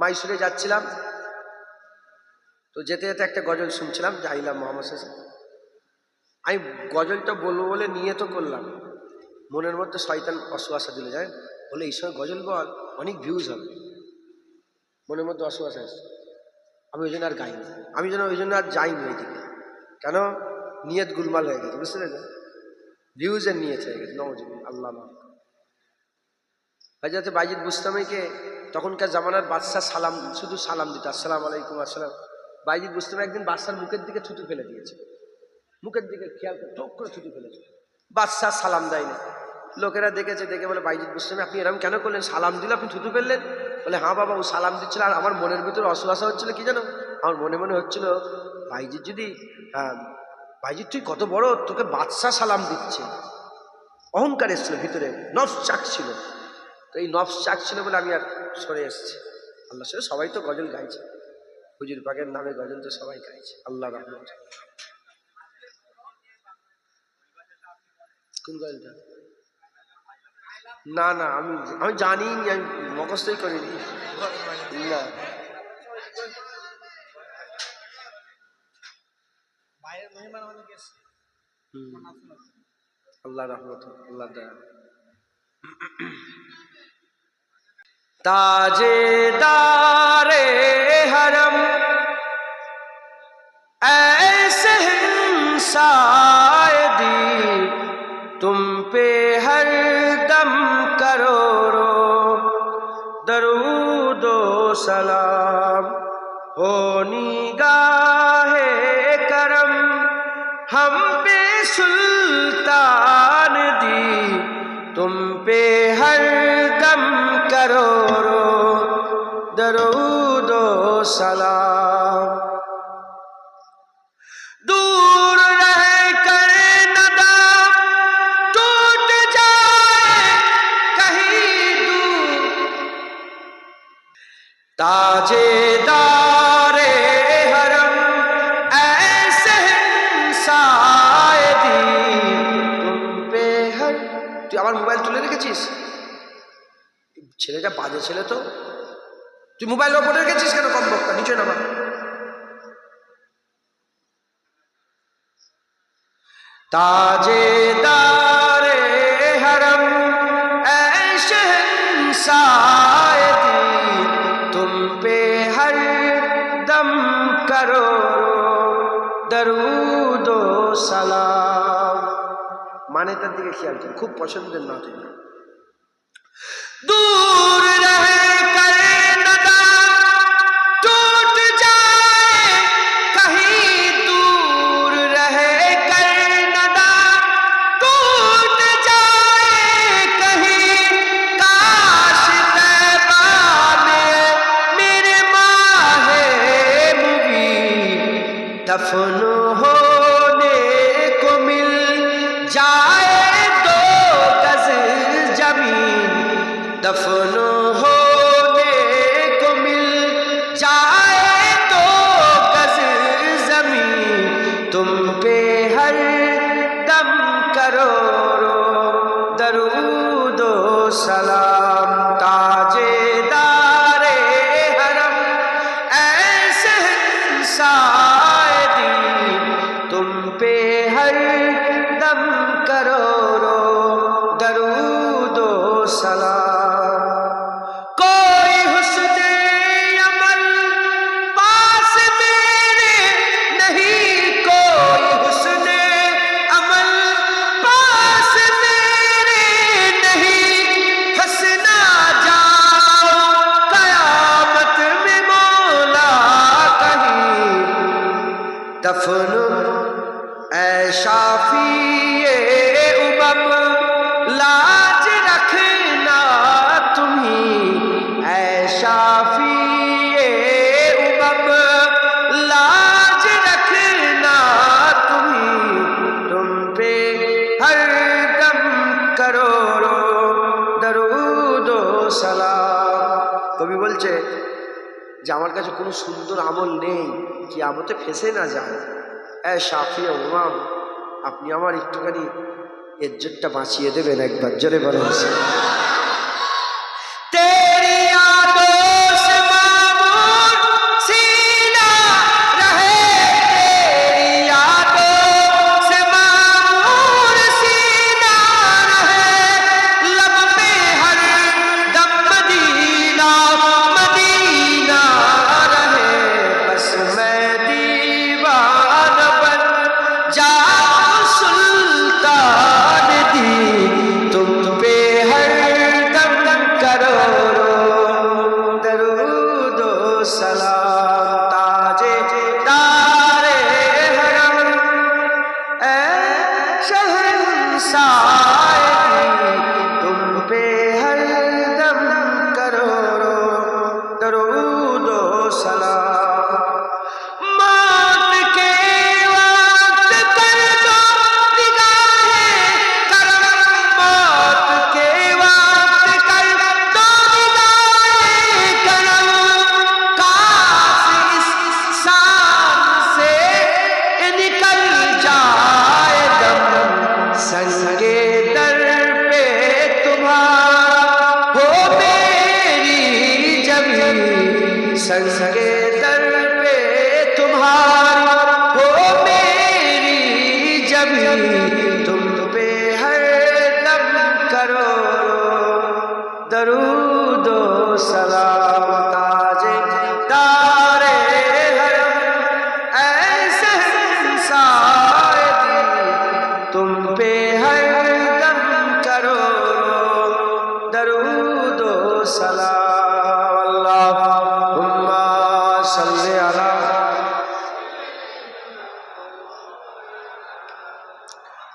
মাইসুরে যাচ্ছিলাম। তো যেতে যেতে একটা গজল শুনছিলাম, জাহিলাম মোহাম্মদ আমি গজলটা বলব বলে নিয়ে তো করলাম। মনের মধ্যে শয়তান অসুয়াশা দিলে যায় বলে, এই সময় গজল বল, অনেক ভিউজ হবে। মনের মধ্যে অসুয়াশা আসছে। আমি ওই জন্য আর গাইনি। আমি যেন ওই জন্য আর যাইনি ওইদিকে। কেন? নিয়ত গুলমাল হয়ে গেছে, বুঝতে পেরেছেন? ভিউজের নিয়ত হয়ে গেছে নমজিব আল্লাহ। হাজরত বাইজিদ বুস্তামিকে তখনকার জামানার বাদশাহ সালাম, শুধু সালাম দিত, আসসালাম আলাইকুম, আসসালাম। বাইজিদ বুস্তামি একদিন বাদশার মুখের দিকে থুতু ফেলে দিয়েছে। মুখের দিকে খেয়াল করে ঠোক করে থুতু ফেলেছে। বাদশাহ সালাম দেয়নি লোকেরা দেখেছে, দেখে বলে, বাইজিদ বুস্তামি আপনি এরকম কেন করলেন? সালাম দিল আপনি থুতু ফেললেন? বলে হ্যাঁ বাবা, ও সালাম দিচ্ছিল, আর আমার মনের ভিতরে অসুয়াশা হচ্ছিল কি জানো আমার মনে মনে হচ্ছিল বাইজিৎ যদি হ্যাঁ বাইজিৎ তুই কত বড়, তোকে বাদশাহ সালাম দিচ্ছে। অহংকার এসেছিল ভিতরে নফস চাক ছিল। তো এই নফস চাক ছিল বলে আমি আর সরে এসেছি। আল্লাহ সরে সবাই তো গজল গাইছে। হুজুর পাকের নামে গজল তো সবাই গাইছে। আল্লাহ রহমত। কোন গজলটা? না না আমি আমি জানি নি আমি মুখস্থই করিনি। না। আল্লাহ রহমত আল্লাহ দয়া। تاج دار حرم۔ ایسے دی تم پہ ہر دم کرو رو۔ درود و سلام، ہو نگاہ کرم۔ ہم پہ سلطان دی، تم پہ ہر দরুদ সালাম দূর রহে করে টুট যায় তাজে দারে হরম ऐसे সায়ে তুম পে হর তুই আমার মোবাইল তুলে রেখেছিস ছেলেটা বাজে ছেলে তো তুই মোবাইল ওপরে রেখেছিস কেন কম বক্তা নিচে নামা ताजेदारे हरम ऐशे शायदी तुम पे हर दम करो दरूदो সালাম মানে তার দিকে খেয়াল কর খুব পছন্দের না তুই दूर دفن ہونے کو مل جائے دو گز زمین دفن ہونے کو مل جائے دو گز زمین۔ تم پہ ہر دم کرو درود و سلام کا۔ শাফিয়ে উমম লাজ রাখনা তুমি এ শাফিয়ে উমম লাজ রাখনা তুমি তুম পে হর দম করো দরুদ সালাম কবি বলছে যে আমার কাছে কোনো সুন্দর আমল নেই কি আমতে ফেসে না যায়। এ শাফিয়া উমাম আপনি আমার একটুখানি এজ্জতটা বাঁচিয়ে দেবেন একবার জোরে বলেন।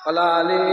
اللہ علی